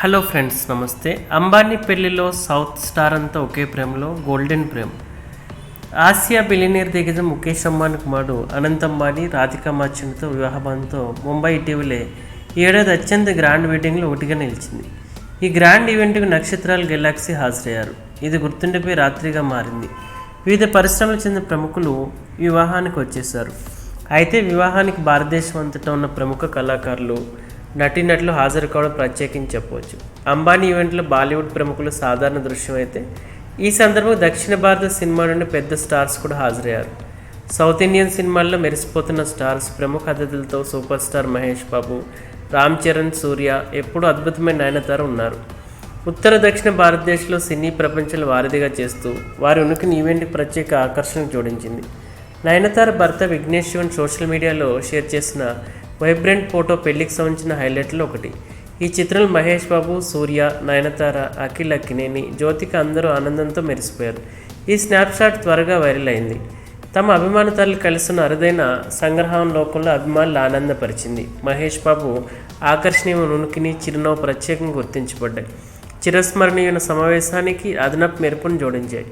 Hello friends నమస్తే. అంబానీ పెళ్ళిలో south star అంతా ఒకే ప్రేమలో గోల్డెన్ ప్రేమ్. ఆసియా బిలినియర్ దిగ్గజం ముఖేష్ అంబానీ కుమారుడు అనంత్ అంబానీ రాధికా మర్చెంట్తో వివాహబంధంతో ముంబై ఇటీవలే ఏడాది అత్యంత గ్రాండ్ వెడ్డింగ్లో ఒకటిగా నిలిచింది. ఈ గ్రాండ్ ఈవెంట్కు నక్షత్రాలు గెలాక్సీ హాజరయ్యారు. ఇది గుర్తుండిపోయి రాత్రిగా మారింది. వివిధ పరిశ్రమలకు చెందిన ప్రముఖులు వివాహానికి వచ్చేశారు. అయితే వివాహానికి భారతదేశం అంతటా ఉన్న ప్రముఖ కళాకారులు నటీనటులు హాజరు కావడం ప్రత్యేకించి చెప్పవచ్చు. అంబానీ ఈవెంట్లో బాలీవుడ్ ప్రముఖులు సాధారణ దృశ్యం అయితే ఈ సందర్భంగా దక్షిణ భారత సినిమా నుండి పెద్ద స్టార్స్ కూడా హాజరయ్యారు. సౌత్ ఇండియన్ సినిమాల్లో మెరిసిపోతున్న స్టార్స్ ప్రముఖ అతిథులతో సూపర్ స్టార్ మహేష్ బాబు రామ్ చరణ్ సూర్య ఎప్పుడూ అద్భుతమైన నయనతార ఉన్నారు. ఉత్తర దక్షిణ భారతదేశంలో సినీ ప్రపంచాలు వారధిగా చేస్తూ వారి ఉనికిని ఈవెంట్కి ప్రత్యేక ఆకర్షణకు జోడించింది. నయనతార భర్త విఘ్నేష్ శివన్ సోషల్ మీడియాలో షేర్ చేసిన వైబ్రెంట్ ఫోటో పెళ్ళికి సంబంధించిన హైలైట్లో ఒకటి. ఈ చిత్రంలో మహేష్ బాబు సూర్య నయనతార అఖిల్ అక్కినేని జ్యోతిక అందరూ ఆనందంతో మెరిసిపోయారు. ఈ స్నాప్షాట్ త్వరగా వైరల్ అయింది. తమ అభిమానతలు కలిసిన అరుదైన సంగ్రహం లోకంలో అభిమానులు ఆనందపరిచింది. మహేష్ బాబు ఆకర్షణీయమైన ఉనికిని చిరునవ్వు ప్రత్యేకంగా గుర్తించబడ్డాయి. చిరస్మరణీయమైన సమావేశానికి అదనపు మెరుపును జోడించాయి.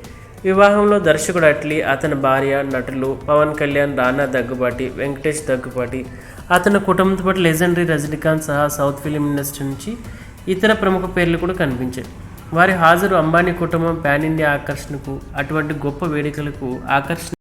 వివాహంలో దర్శకుడు అట్లీ అతని భార్య నటులు పవన్ కళ్యాణ్ రానా దగ్గుబాటి వెంకటేష్ దగ్గుబాటి అతని కుటుంబంతో పాటు లెజెండరీ రజనీకాంత్ సహా సౌత్ ఫిలిం ఇండస్ట్రీ నుంచి ఇతర ప్రముఖ పేర్లు కూడా కనిపించాయి. వారి హాజరు అంబానీ కుటుంబం పాన్ ఇండియా ఆకర్షణకు అటువంటి గొప్ప వేడుకలకు ఆకర్షణ